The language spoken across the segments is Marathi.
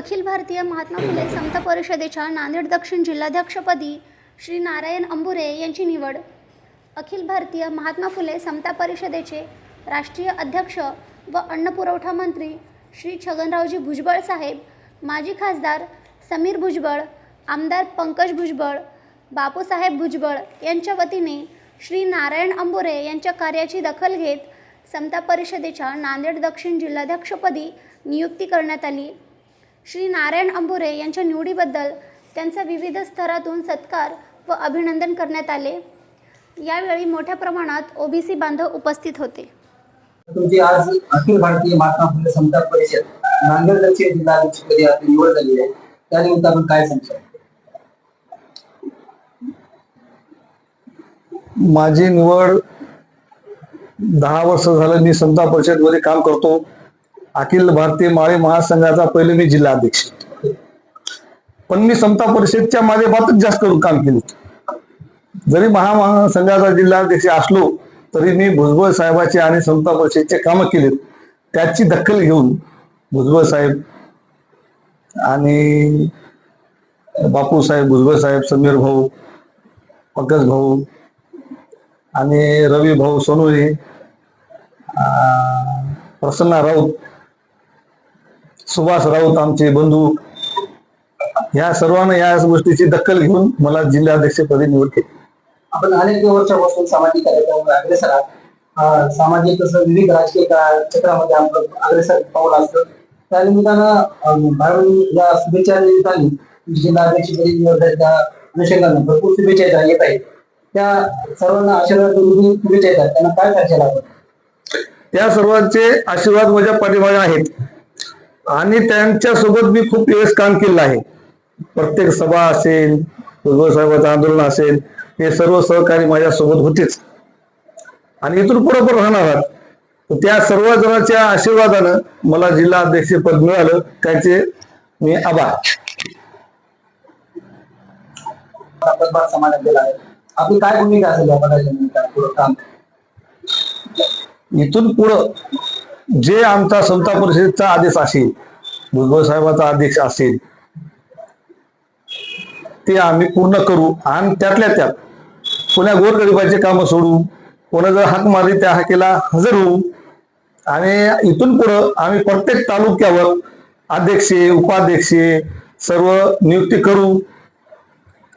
अखिल भारतीय महात्मा फुले समता परिषदेच्या नांदेड दक्षिण जिल्हाध्यक्षपदी श्री नारायण अंबुरे यांची निवड. अखिल भारतीय महात्मा फुले समता परिषदेचे राष्ट्रीय अध्यक्ष व अन्न पुरवठा मंत्री श्री छगनरावजी भुजबळ साहेब माजी खासदार समीर भुजबळ आमदार पंकज भुजबळ बापूसाहेब भुजबळ यांच्या वतीने श्री नारायण अंबुरे यांच्या कार्याची दखल घेत समता परिषदेच्या नांदेड दक्षिण जिल्हाध्यक्षपदी नियुक्ती करण्यात आली. श्री नारायण अंबुरे यांच्या निवडीबद्दल त्यांचा विविध स्तरातून सत्कार व अभिनंदन करण्यात आले. यावेळी मोठ्या प्रमाणात ओबीसी बांधव उपस्थित होते. तुमची आज अखिल भारतीय महात्मा फुले समता परिषद नांदेड दक्षिण आपली निवड झाली आहे. त्यानिमित्त आपण काय सांगतो? माझी निवड दहा वर्ष झालं मी समता परिषदमध्ये काम करतो. अखिल भारतीय माळी महासंघाचा पहिले मी जिल्हाध्यक्ष पण मी समता परिषदच्या माध्यमातच जास्त करून काम केले जरी महासंघाचा जिल्हाध्यक्ष असलो तरी मी भुजबळ साहेबाचे आणि समता परिषदचे कामं केलेत. त्याची दखल घेऊन भुजबळ साहेब आणि बापू साहेब भुजबळ साहेब समीर भाऊ पंकज भाऊ आणि रवी भाऊ सोनवणे अं, प्रसन्ना राऊत सुभाष राऊत आमचे बंधू. ह्या सर्वांना या गोष्टीची दखल घेऊन मला जिल्हाध्यक्षपदी निवड केली आपण अनेक वर्षापासून सामाजिक कार्यक्रमामध्ये अग्रेसर आहात. सामाजिक तसं विविध राजकीय क्षेत्रामध्ये आपलं अग्रेसर पाऊल असतं. त्या निमित्तानं बाहेरून या शुभेच्छा निमित्ताने जिल्हाध्यक्षपदी अनुषंगानं भरपूर शुभेच्छा येत- आहेत. त्या सर्वांना आशीर्वाद देऊन शुभेच्छा येतात त्यांना काय चर्चा आपण त्या सर्वांचे आशीर्वाद माझ्या पाठीमागे आहेत. आणि त्यांच्यासोबत मी खूप वेळेस काम केलेलं आहे. प्रत्येक सभा असेल भुजबळ साहेबांचं आंदोलन असेल हे सर्व सहकारी माझ्या सोबत होतेच. आणि इथून पुढे राहणार आहात. त्या सर्व जणांच्या आशीर्वादानं मला जिल्हा अध्यक्ष पद मिळालं. त्याचे मी आभार. आपली काय भूमिका असेल इथून पुढं जे आमचा समता परिषदेचा आदेश असेल भुजबळ साहेबाचा आदेश असेल ते आम्ही पूर्ण करू आणि त्यातल्या त्यात पुण्या गोरगरिबाचे कामं सोडू कोणा जर हाक मारली त्या हाकेला हजर होऊ आणि इथून पुढं आम्ही प्रत्येक तालुक्यावर अध्यक्षे उपाध्यक्षे सर्व नियुक्ती करू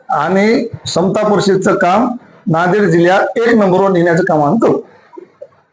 आणि समता परिषदचं काम नांदेड जिल्ह्यात एक नंबरवर नेण्याचं काम आम्ही करू.